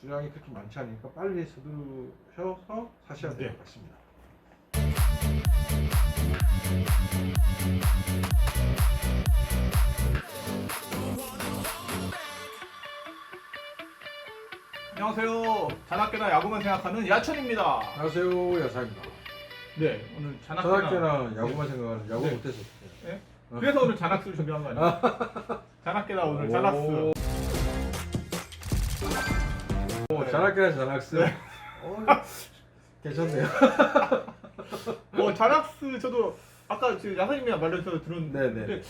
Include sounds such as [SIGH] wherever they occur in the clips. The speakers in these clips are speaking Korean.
수량이 그렇게 많지 않으니까 빨리 서두셔서 사셔야 될 네. 것 같습니다. 안녕하세요. 잔학계나 야구만 생각하는 야천입니다. 안녕하세요, 야사입니다. 네, 오늘 잔학계나. 전학계나 야구만 생각하는 야구 네. 못해서. 네? 그래서 오늘 잔학스를 준비한 거 아니에요? [LAUGHS] 잔학계나 오늘 잔학스. 전학스. 네. [LAUGHS] [LAUGHS] 어, 괜찮네요. 어, 잔학스 저도 아까 지금 야사님이랑 말려서 들었는데 네네. 근데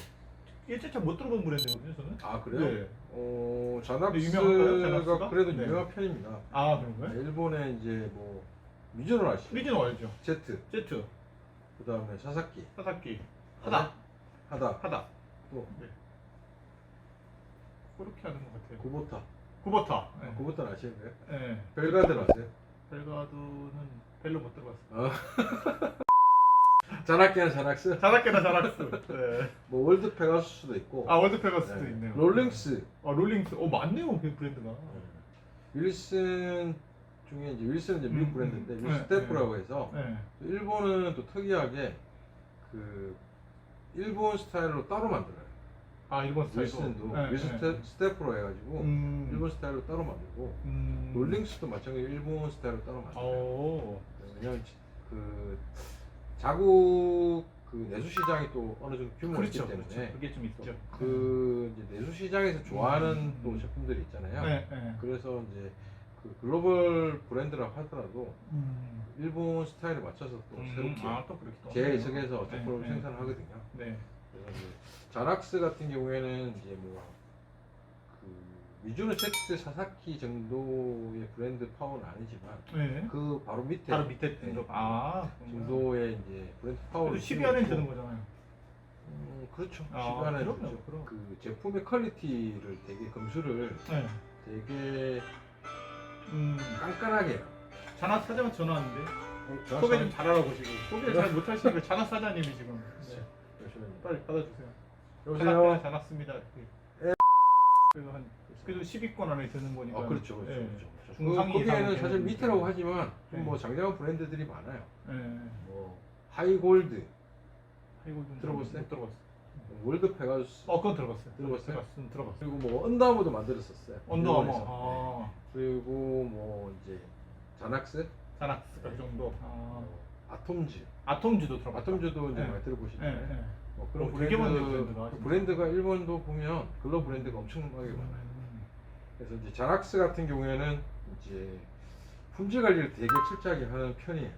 일제차 못 들어본 브랜드거든요, 저는. 아 그래요? 네. 어, 유명한가요, 자낙스가 자낙스가? 그래도 네. 유명한 편입니다. 아, 그런 거예요? 일본의 이제 뭐 미즈노 아시죠? 미즈노 알죠? 제트, 제트, 그 다음에 사사키, 사사키, 하다, 하다, 하다. 또 네. 그렇게 하는 것 같아요. 구보타. 구버타. 네. 구보타 아시는 거예요? 네. 벨가드 아세요? 벨가드는 벨로 못 들어봤어요. 어. 자낙계나 자낙스, 잔학계나 잔학스. 네. 뭐 월드 페가수스도 있고, 아 월드 페가스도 네. 있네요. 롤링스, 아 롤링스. 어 맞네요 그 브랜드가. 윌슨 중에 이제 윌슨은 이제 미국 음, 브랜드인데 음. 윌슨 네, 스태프라고 해서 네. 또 일본은 또 특이하게 그 일본 스타일로 따로 만들어요. 아 일본 스타일도. 윌슨도 네, 윌슨 네. 스태- 스태프로 해가지고 음. 일본 스타일로 따로 만들고 음. 롤링스도 마찬가지로 일본 스타일로 따로 만들어요. 오. 왜냐면 지- 그 자국 그 내수 시장이 또 어느 정도 규모가 그렇죠. 있기 때문에 그렇죠. 그게 좀 있죠. 그 이제 내수 시장에서 좋아하는 음, 또 음. 제품들이 있잖아요. 네. 네. 그래서 이제 그 글로벌 브랜드라고 하더라도 음. 일본 스타일에 맞춰서 또 음. 새롭게 아 또 그렇게 또. 재해석해서 네, 제품을 네. 생산을 하거든요. 네. 그래서 이제 자락스 같은 경우에는 이제 뭐그 미주노 제트 사사키 정도의 브랜드 파워는 아니지만 네. 그 바로 밑에 바로 밑에 네, 좀 아. 정도의 이제 브랜드 파워를 그래도 10위 안에 드는 거잖아요. 음, 그렇죠. 아, 10위 안에 그럼요, 들죠. 그럼. 그 제품의 퀄리티를 되게 검수를 네. 되게 음. 깐깐하게 해요. 잔학 사장 전화 왔는데 어, 소개 좀 잘하라고 지금. 소개 잘 못하시니까 잔학 사장님이 지금. 네. 잠시만요. 빨리 받아주세요. 여보세요. 잔학 습니다 예. 그래서 한 그래도 10위권 안에 드는 거니까. 아 그렇죠, 그렇죠, 예. 그렇죠. 그렇죠. 중상위 그, 거기에는 사실 되는 밑에라고 거니까. 하지만 좀 네. 뭐 장량한 브랜드들이 많아요. 예. 뭐 하이골드, 이거 좀 들어봤어요? 못 들어봤어. 월드 페가수스, 어, 그건 들어봤어요. 들어봤어요? 들어봤어요. 들어봤어요. 그리고 뭐 언더아머도 만들었었어요. 언더아머. 일본에서. 아. 네. 그리고 뭐 이제 자낙스, 잔학스가 그 정도. 아. 어, 아톰즈, 아톰즈도 들어봤다. 아톰즈도 이제 네. 많이 예, 들어보시잖아요. 예. 뭐 그런 어, 되게 많네요, 브랜드, 브랜드가. 그 브랜드가 일본도 보면 글로 브랜드가 엄청나게 많아요. 음. 그래서 이제 자낙스 같은 경우에는 이제 품질 관리를 되게 철저하게 하는 편이에요.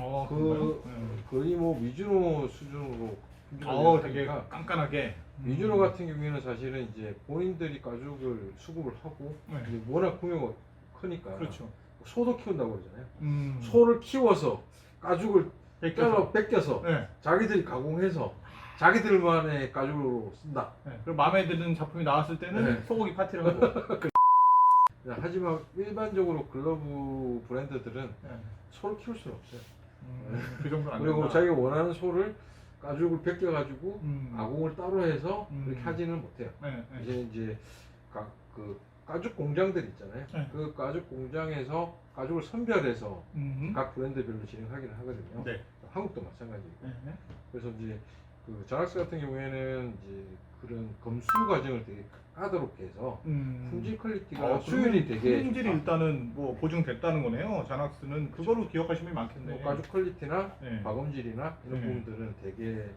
어, 그? 예. 거의 뭐 미주노 수준으로 품질 관리를 어, 되게 하니까 깐깐하게. 미주노 음. 같은 경우에는 사실은 이제 본인들이 가죽을 수급을 하고 네. 이제 워낙 규모가 크니까 그렇죠. 소도 키운다고 그러잖아요. 음. 소를 키워서 가죽을 벗겨서. 잘라 벗겨서 네. 자기들이 가공해서 자기들만의 가죽으로 쓴다. 네. 그리고 마음에 드는 작품이 나왔을 때는 네. 소고기 파티를 하고. [LAUGHS] 하지만 일반적으로 글러브 브랜드들은 네. 소를 키울 수는 없어요. 음, 그 정도는 안 그리고. 자기가 원하는 소를 가죽을 벗겨가지고 음. 가공을 따로 해서 음. 그렇게 하지는 못해요. 네, 네. 이제 이제 가, 그 가죽 공장들 있잖아요. 네. 그 가죽 공장에서 가죽을 선별해서 음. 각 브랜드별로 진행하기는 하거든요. 네. 한국도 마찬가지고. 네. 네. 그래서 이제 그 자락스 같은 경우에는 이제 그런 검수 과정을 되게 까다롭게 해서 음. 품질 퀄리티가 어, 수율이 되게 품질이 좋다. 일단은 뭐 보증됐다는 거네요. 자낙스는 그거로 기억하시면 많겠네. 뭐 가죽 퀄리티나 네. 박음질이나 이런 네. 부분들은 되게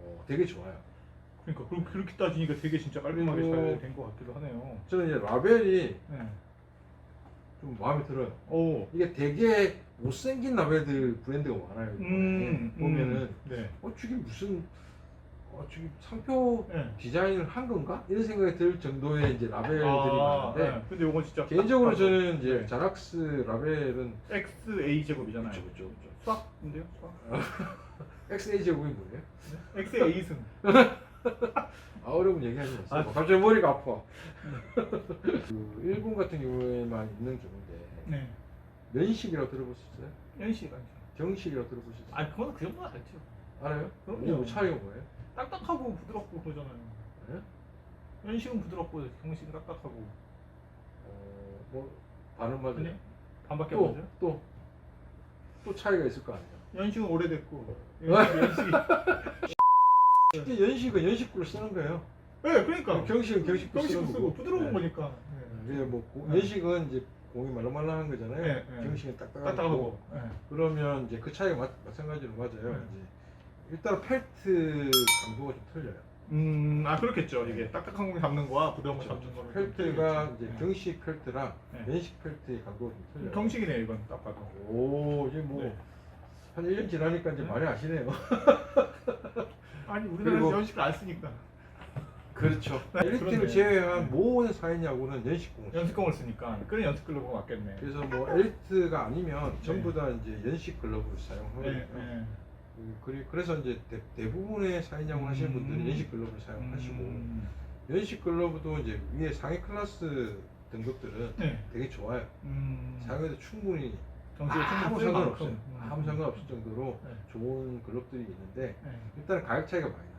어, 되게 좋아요. 그러니까 그럼 그렇게 따지니까 되게 진짜 깔끔하게 잘 된 것 같기도 하네요. 저는 이제 라벨이 네. 좀 마음에 들어요. 오. 이게 되게 못생긴 라벨들 브랜드가 많아요. 음. 이번에. 보면은 음. 네. 어 저게 무슨 어 저게 상표 네. 디자인을 한 건가 이런 생각이 들 정도의 이제 라벨들이 많은데 네. 근데 이건 진짜 개인적으로 딱 저는 이제 네. 자락스 라벨은 XA 제곱이잖아요. 그쵸, 그쵸, 그쵸. 수학인데요? 수학. XA 제곱이 뭐예요? 네? XA 승. [LAUGHS] 아 어려운 얘기하지 마세요. 아. 갑자기 머리가 아파. [LAUGHS] 그 일본 같은 경우에만 있는 경우인데 네. 면식이라고 들어보셨어요? 연식 아니죠. 정식이라고 들어보셨어요? 아 그거는 그 정도 알죠. 알아요? 그럼요. 차이가 뭐예요? 딱딱하고 부드럽고 그러잖아요. 네? 연식은 부드럽고 형식은 딱딱하고. 어, 뭐 반은 맞아요. 아니, 반밖에 안 또? 또, 또 차이가 있을 거 아니에요. [LAUGHS] 연식은 오래됐고 연식, 연식이 연식은 연식구를 쓰는 거예요. 네 그러니까 경식은 경식구 경식 쓰는 쓰고 거고. 부드러운 네. 거니까 이게 뭐 고- 네. 연식은 이제 공이 말랑말랑한 거잖아요. 네, 네. 경식은 딱딱하고. 딱딱하고 네. 그러면 이제 그 차이가 마, 마찬가지로 맞아요. 네. 이제 일단 펠트 강도가 좀 틀려요. 음 아 그렇겠죠 이게 딱딱한 거 잡는 거와 부드러운 거 그렇죠. 잡는 거는 좀 펠트가 틀리겠죠. 이제 네. 경식 펠트랑 네. 연식 펠트의 강도가 좀 틀려요. 경식이네 이건 딱 봐도 오, 이게 뭐, 네. 한 1년 지나니까 이제 네. 많이 아시네요. [LAUGHS] 아니 우리나라에서 그리고- 연식을 안 쓰니까 그렇죠. 네, 엘리트를 그렇네. 제외한 모든 사인야구는 연식공. 연습공을 쓰니까 그런 연습 글러브가 맞겠네 그래서 뭐 엘리트가 아니면 전부 다 이제 연식 글러브를 사용하거든요. 네, 네. 그- 그리- 그래서 이제 대, 부분의 사인야구 하시는 음. 분들이 연식 글러브를 사용하시고 음. 연식 글러브도 이제 위에 상위 클래스 등급들은 네. 되게 좋아요. 음. 사용해도 충분히 아무 충분히 쓸 상관없이 만큼. 아무 상관없을 정도로 네. 좋은 글러브들이 있는데 네. 일단 가격 차이가 많이 나요.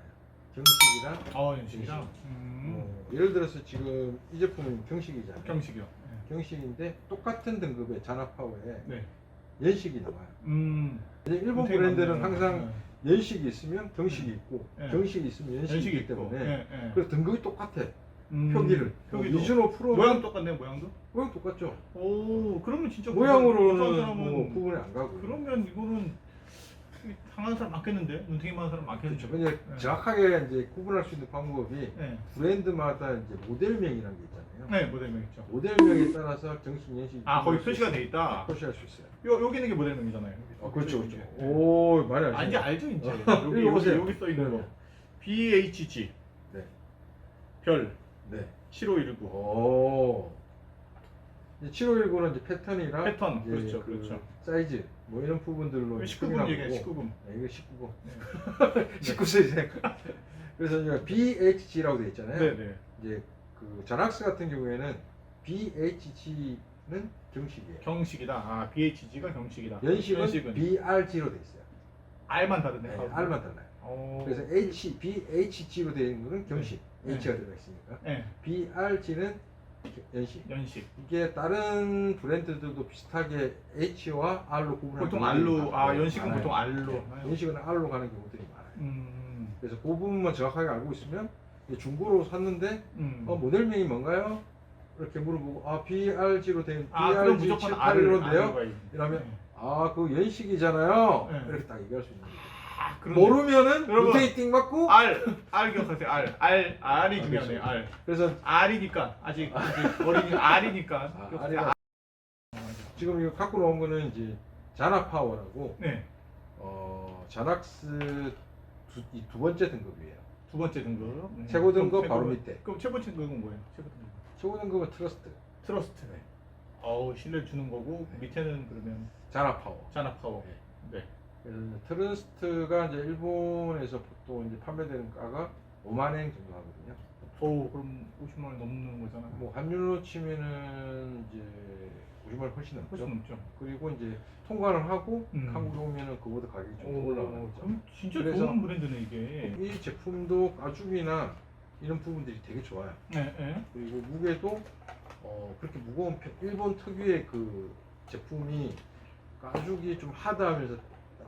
경식이랑 아 연식이랑 음. 뭐 예를 들어서 지금 이 제품은 경식이잖아요. 경식이요 경식인데 똑같은 등급의 잔압파워에 네. 연식이 나와요. 음. 이제 일본 되게 브랜드는 많네요. 항상 연식이 있으면 경식이 있고 네. 경식이 있으면 연식이 연식이 있기 있고 때문에 네, 네. 그래서 등급이 똑같아. 음. 표기를. 뭐 표기도 미즈노 프로 모양 똑같네요 모양도 모양 똑같죠. 오 그러면 진짜 모양으로는 뭐 구분이 안 가고. 그러면 이거는 당하는 사람 많겠는데 눈탱이 많은 사람 많겠는데 그렇죠. 근데 네. 정확하게 이제 구분할 수 있는 방법이 네. 브랜드마다 이제 모델명이라는 게 있잖아요. 네 모델명 있죠 모델명에 따라서 경식 연식 아 거기 표시가 돼 있다 표시할 수 있어요. 요 여기 있는 게 모델명이잖아요 아, 그렇죠, 그렇죠. 네. 오, 많이 아시네. 아 이제 알죠 이제 어, 여기 여기. 여기 써 있는 네. 거 BHG 네. 별 네. 7519 오. 이제 7519는 이제 패턴이랑 패턴, 이제 그렇죠, 그 그렇죠. 사이즈 뭐 이런 부분들로 19금 얘기해 19금 네, 이거 19금. 네. [LAUGHS] 19세이즈. 그래서 이제 BHG라고 되어 있잖아요. 네 네 이제 그 자락스 같은 경우에는 BHG는 정식이에요. 경식이다 아 BHG가 경식이다 연식은 BRG로 되어 있어요. R만 다르네 네, R만 달라요. 오. 그래서 H, BHG로 되어 있는 거는 경식, 네. H가 들어가 있으니까. 네 BRG는 연식. 연식 이게 다른 브랜드들도 비슷하게 H와 R로 구분하는 보통 경우들이 R로 많아요. 아 연식은 많아요. 보통 R로 네, 연식은 R로 가는 경우들이 많아요. 음. 그래서 그 부분만 정확하게 알고 있으면 이제 중고로 샀는데 음. 어, 모델명이 뭔가요? 이렇게 물어보고 아 BRG로 된 아 그럼 BRG 무조건 R을 781인데요. 이러면 아그 연식이잖아요. 네. 이렇게 딱 얘기할 수 있는 거예요. 아, 그러네. 모르면은 여러분. 루테이팅 R R 기억하세요 R R R이 아, 중요하네요. R 그래서 R이니까 아직 아직 어린이 R이니까 아, 기억하세요. R이라. 지금 이거 갖고 나온 거는 이제 자나 파워라고 네. 어 자낙스 두, 이두 번째 등급이에요. 두 번째 등급. 네. 최고 등급 그럼 바로 최고- 밑에. 그럼 최고 등급은 뭐예요? 최고 등급. 최고 등급은 트러스트, 트러스트. 네. 어우 신뢰를 주는 거고 밑에는 그러면 자나 파워. 자나 파워. 네. 이제 트러스트가 이제 일본에서 보통 이제 판매되는 가가 5만 엔 정도 하거든요. 오 그럼 50만 원 넘는 거잖아요. 뭐 환율로 치면은 이제 우리말 훨씬 넘죠. 훨씬 넘죠. 그리고 이제 통과를 하고 음. 한국에 오면은 그보다 가격이 좀 오, 올라가죠. 그럼 진짜 그래서- 좋은 브랜드네 이게. 이 제품도 가죽이나 이런 부분들이 되게 좋아요. 네. 네. 그리고 무게도 어, 그렇게 무거운 편, 일본 특유의 그 제품이 가죽이 좀 하드하면서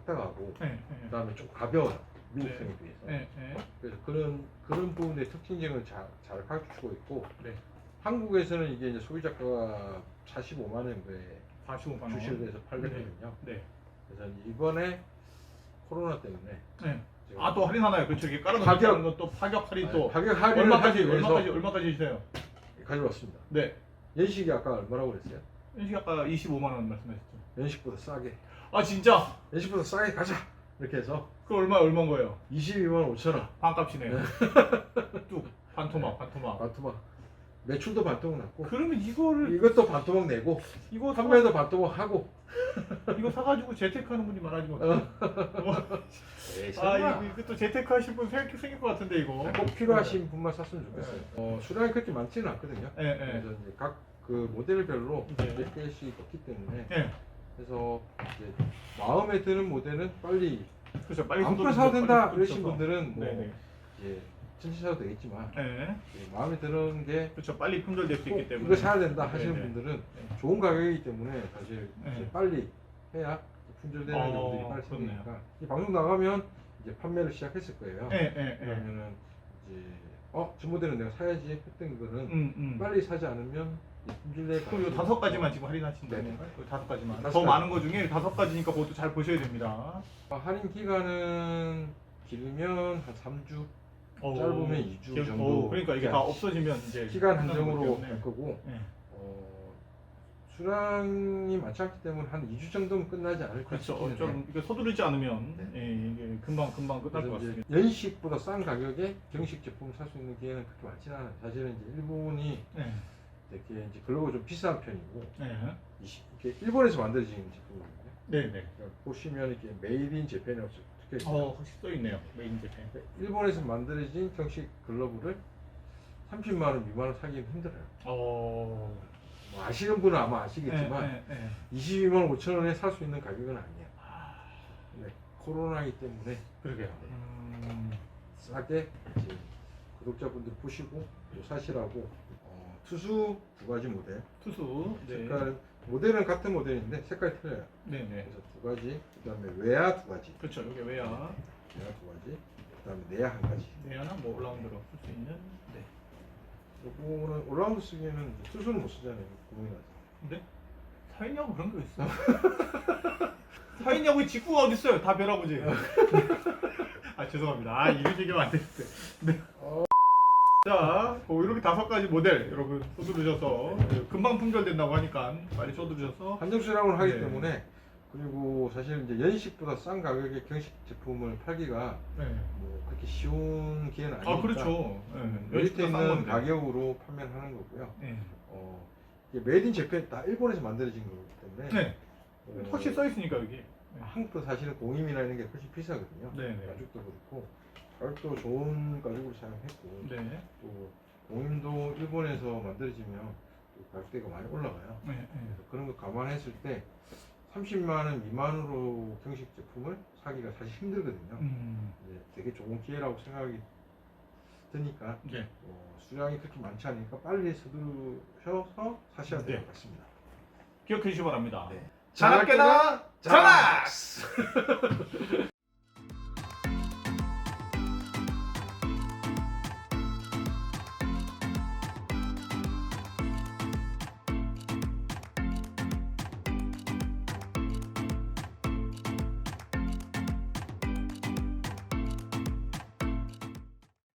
딱딱하고 네. 네. 그다음에 좀 가벼워요. 미국생에 네. 비해서. 네. 네. 그래서 그런 그런 부분의 특징적을 잘, 잘 갖추고 있고 네. 한국에서는 이게 이제 소비자가가 45만 원에 45만 원. 주시를 해서 팔거든요. 네. 그래서 이번에 코로나 때문에 네. 제가 아또 할인하나요? 그렇죠. 이게 깔아놓은 가격. 것도 파격 할인 또 가격 할인을 얼마까지 하기 위해서 얼마까지 얼마까지 주세요? 가져왔습니다. 네. 연식이 아까 얼마라고 그랬어요? 연식 아까 25만 원 말씀하셨죠. 연식보다 싸게. 아 진짜? 연식보다 싸게 가자. 이렇게 해서 그 얼마 얼마인 거예요? 22만 5천 원. 반값이네 요. [LAUGHS] 뚝 반토막 반토막. 반토막. 매출도 반토막 났고 그러면 이거를 이것도 반토막 내고 이거 사, 판매도 반토막 하고. [LAUGHS] 이거 사가지고 재테크하는 분이 많아지면 어. 어떡해. [LAUGHS] 에이, 아 설마. 이거 이것도 재테크 하실 분 생길, 생길 것 같은데 이거. 꼭 필요하신 분만 샀으면 좋겠어요. 네. 어, 수량이 그렇게 많지는 않거든요. 네, 네. 그래서 이제 각 그 모델별로 네. 몇 개씩 있기 때문에 네. 그래서 이제 마음에 드는 모델은 빨리 그렇죠. 빨리 손들어서 사도 된다 그러신. 분들은 뭐 네네. 이제 천천히 사도 되겠지만 네. 예, 마음에 드는 게 그렇죠. 빨리 품절될 수 꼭 있기 때문에. 이거 사야 된다 하시는 네, 네. 분들은 네. 좋은 가격이기 때문에 사실 네. 이제 빨리 해야 품절되는 어, 경우들이 빨리 그렇네요. 생기니까 이 방송 나가면 이제 판매를 시작했을 거예요. 네, 네, 네. 그러면은 이제 어 저 모델은 내가 사야지 했던 거는 음, 음. 빨리 사지 않으면 품절될 그럼 요 다섯 가지만 지금 할인하신다는 네. 다섯 가지만. 다섯 더 가지. 많은 거 중에 다섯 가지니까 그것도 잘 보셔야 됩니다. 어, 할인 기간은 길면 한 3주, 어, 짧으면 이주 기억- 정도. 어, 그러니까 이게 다 없어지면 이제 기간 끝나는 한정으로 때문에. 거고 네. 어, 수량이 많지 않기 때문에 한 2주 정도면 끝나지 않을까 그렇죠. 어, 싶기는 좀 해요. 이게 서두르지 않으면 네. 예, 이게 금방 금방 끝날 것 그래서 이제 같습니다. 연식보다 싼 가격에 경식 제품 살수 있는 기회는 그렇게 많지는 않아요. 사실은 이제 일본이 네. 되게 이제 글로벌 좀 비싼 편이고 네. 이- 이게 일본에서 만들어진 제품이거든요. 네, 네. 그러니까 보시면 이렇게 메이드 인 재팬이라고 적혀 있어요. 어, 확실히 써 있네요. 메인 제품. 일본에서 만들어진 경식 글러브를 30만 원 미만으로 사기는 힘들어요. 어. 뭐 아시는 분은 아마 아시겠지만 네, 네, 네. 22만 5천 원에 살 수 있는 가격은 아니에요. 근데 코로나이기 때문에 그러게요. 네. 음. 싸게 이제 구독자분들 보시고 또 사시라고 어, 투수 두 가지 모델 투수. 네. 색깔 모델은 같은 모델인데 색깔이 틀려요. 네, 네. 그래서 두 가지 그다음에 외야 두 가지 그렇죠. 이게 왜야? 외야 두 가지 그다음에 내야 한 가지. 내야나 뭐 올라운드로 쓸 수 있는. 네. 요거는 올라운드 쓰기에는 투수는 못 쓰잖아요. 나서. 근데 사인야구 그런 거 있어. 사인야구에 직구가 어디 있어요? 다 벼라보지. [LAUGHS] 아 죄송합니다. 아 이런 얘기하면 안 되는데. 네. 어. 자, 뭐 이렇게 다섯 가지 모델 여러분 쏘두르셔서 금방 품절된다고 하니까 빨리 쏘두르셔서 한정 수량을 하기 네. 때문에 그리고 사실 이제 연식보다 싼 가격의 경식 제품을 팔기가 네. 뭐 그렇게 쉬운 기회는 아니니까 아 그렇죠. 네. 메리트 싼 있는. 가격으로 판매를 하는 거고요. 네. 어, 이게 메이드 인 재팬 다 일본에서 만들어진 거기 때문에 네. 어, 확실히 써 있으니까 여기. 네. 한국도 사실은 공임이나 이런 게 훨씬 비싸거든요. 네, 네. 가죽도 그렇고 가죽도 좋은 가죽을 사용했고 네. 또 공임도 일본에서 만들어지면 또 가격대가 많이 올라가요. 네. 네. 그래서 그런 거 감안했을 때 30만 원 미만으로 경식 제품을 사기가 사실 힘들거든요. 음. 이제 되게 좋은 기회라고 생각이 드니까 네. 어, 수량이 그렇게 많지 않으니까 빨리 서두르셔서 사셔야 될 네. 것 같습니다. 기억해 주시기 바랍니다. 네. 자나깨나 자나! [LAUGHS]